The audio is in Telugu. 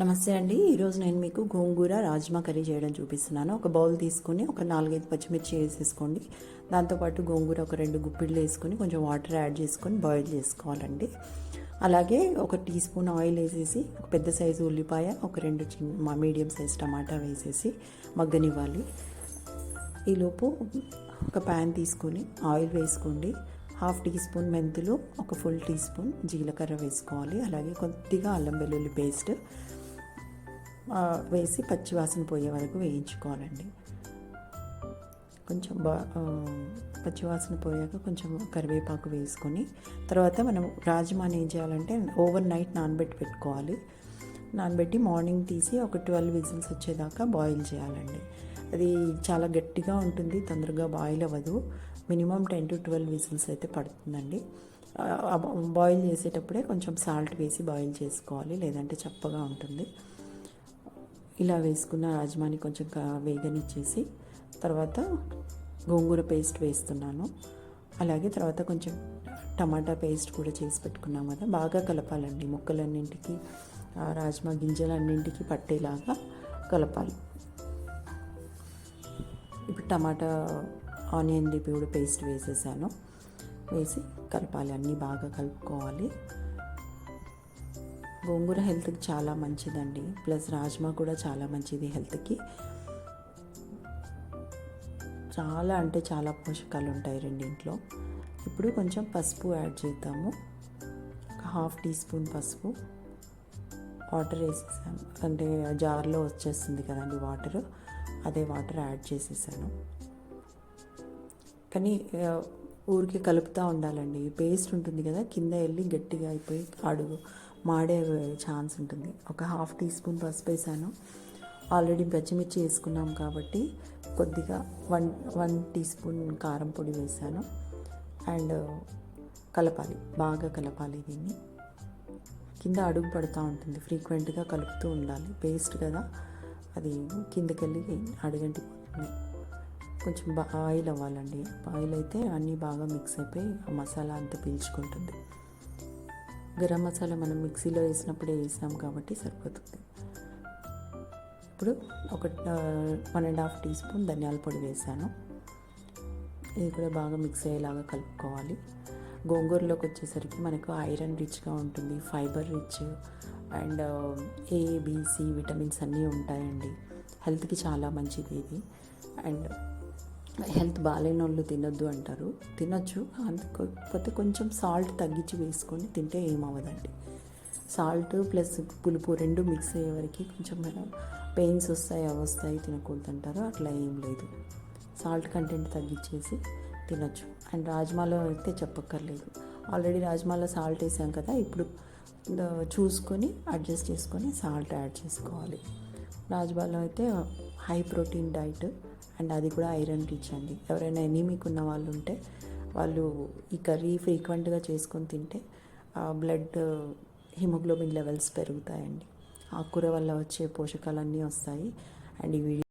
నమస్తే అండి. ఈరోజు నేను మీకు గోంగూర రాజ్మా కర్రీ చేయడం చూపిస్తున్నాను. ఒక బౌల్ తీసుకొని ఒక నాలుగైదు పచ్చిమిర్చి వేసేసుకోండి. దాంతోపాటు గోంగూర ఒక రెండు గుప్పిళ్ళు వేసుకొని కొంచెం వాటర్ యాడ్ చేసుకొని బాయిల్ చేసుకోవాలండి. అలాగే ఒక టీ స్పూన్ ఆయిల్ వేసేసి ఒక పెద్ద సైజు ఉల్లిపాయ ఒక రెండు చిన్న మీడియం సైజ్ టమాటా వేసేసి మగ్గనివ్వాలి. ఈలోపు ఒక ప్యాన్ తీసుకొని ఆయిల్ వేసుకోండి. హాఫ్ టీ స్పూన్ మెంతులు ఒక ఫుల్ టీ స్పూన్ జీలకర్ర వేసుకోవాలి. అలాగే కొద్దిగా అల్లం వెల్లుల్లి పేస్ట్ వేసి పచ్చివాసన పోయే వరకు వేయించుకోవాలండి. కొంచెం బా పచ్చివాసన పోయాక కొంచెం కరివేపాకు వేసుకొని తర్వాత మనం రాజ్మాని ఏం చేయాలంటే ఓవర్ నైట్ నానబెట్టి పెట్టుకోవాలి. నానబెట్టి మార్నింగ్ తీసి ఒక ట్వెల్వ్ విజిల్స్ వచ్చేదాకా బాయిల్ చేయాలండి. అది చాలా గట్టిగా ఉంటుంది తొందరగా బాయిల్ అవ్వదు. Minimum ten to twelve whistles అయితే పడుతుందండి. బాయిల్ చేసేటప్పుడే కొంచెం సాల్ట్ వేసి బాయిల్ చేసుకోవాలి లేదంటే చప్పగా ఉంటుంది. ఇలా వేసుకున్న రాజ్మాని కొంచెం కా- వేగనిచ్చేసి తర్వాత గోంగూర పేస్ట్ వేస్తున్నాను. అలాగే తర్వాత కొంచెం టమాటా పేస్ట్ కూడా చేసి పెట్టుకున్నాం కదా. బాగా కలపాలండి. ముక్కలన్నింటికి రాజ్మా గింజలన్నింటికి పట్టేలాగా కలపాలి. ఇప్పుడు టమాటా ఆనియన్ కూడా పేస్ట్ వేసేసాను. వేసి కలపాలి. అన్నీ బాగా కలుపుకోవాలి. గోంగూర హెల్త్కి చాలా మంచిదండి. ప్లస్ రాజ్మా కూడా చాలా మంచిది హెల్త్కి. చాలా అంటే చాలా పోషకాలు ఉంటాయి రెండింట్లో. ఇప్పుడు కొంచెం పసుపు యాడ్ చేద్దాము. ఒక హాఫ్ టీ స్పూన్ పసుపు. వాటర్ వేసేసాను. అంటే జార్లో వచ్చేస్తుంది కదండి వాటర్. అదే వాటర్ యాడ్ చేసేసాను. కానీ ఊరికి కలుపుతూ ఉండాలండి. పేస్ట్ ఉంటుంది కదా కింద వెళ్ళి గట్టిగా అయిపోయి అడుగు మాడే ఛాన్స్ ఉంటుంది. ఒక హాఫ్ టీ స్పూన్ పసుపు వేసాను. ఆల్రెడీ పచ్చిమిర్చి వేసుకున్నాం కాబట్టి కొద్దిగా వన్ వన్ టీ స్పూన్ కారం పొడి వేసాను. అండ్ కలపాలి బాగా కలపాలి దీన్ని. కింద అడుగు పడుతూ ఉంటుంది ఫ్రీక్వెంట్గా కలుపుతూ ఉండాలి. పేస్ట్ కదా అది కిందకెళ్ళి అడుగంటిపోతుంది. కొంచెం ఆయిల్ అవ్వాలండి. ఆయిల్ అయితే అన్నీ బాగా మిక్స్ అయిపోయి ఆ మసాలా అంతా పీల్చుకుంటుంది. గరం మసాలా మనం మిక్సీలో వేసినప్పుడే వేసాం కాబట్టి సరిపోతుంది. ఇప్పుడు ఒక one and half teaspoon ధనియాల పొడి వేసాను. ఇది కూడా బాగా మిక్స్ అయ్యేలాగా కలుపుకోవాలి. గోంగూరలోకి వచ్చేసరికి మనకు ఐరన్ రిచ్గా ఉంటుంది fibre rich and ABC vitamins అన్నీ ఉంటాయండి. హెల్త్కి చాలా మంచిది ఇది. అండ్ హెల్త్ బాగాలేని వాళ్ళు తినొద్దు అంటారు. తినొచ్చు. కాకపోతే కొంచెం సాల్ట్ తగ్గించి వేసుకొని తింటే ఏమవ్వదండి. సాల్ట్ ప్లస్ పులుపు రెండు మిక్స్ అయ్యే వరకు కొంచెం పెయిన్స్ వస్తాయి అవి వస్తాయి తినకూడదు అంటారు. అట్లా ఏం లేదు. సాల్ట్ కంటెంట్ తగ్గించేసి తినొచ్చు. అండ్ రాజ్మాలో అయితే చెప్పక్కర్లేదు. ఆల్రెడీ రాజ్మాలో సాల్ట్ వేసాం కదా ఇప్పుడు చూసుకొని అడ్జస్ట్ చేసుకొని సాల్ట్ యాడ్ చేసుకోవాలి. రాజ్మాలో అయితే హై ప్రోటీన్ డైట్ అండ్ అది కూడా ఐరన్ రిచ్ అండి. ఎవరైనా ఎనీమిక్ ఉన్న వాళ్ళు ఉంటే వాళ్ళు ఈ కర్రీ ఫ్రీక్వెంట్గా చేసుకొని తింటే బ్లడ్ హిమోగ్లోబిన్ లెవెల్స్ పెరుగుతాయండి. ఆకుకూర వల్ల వచ్చే పోషకాలన్నీ వస్తాయి. అండ్ ఈ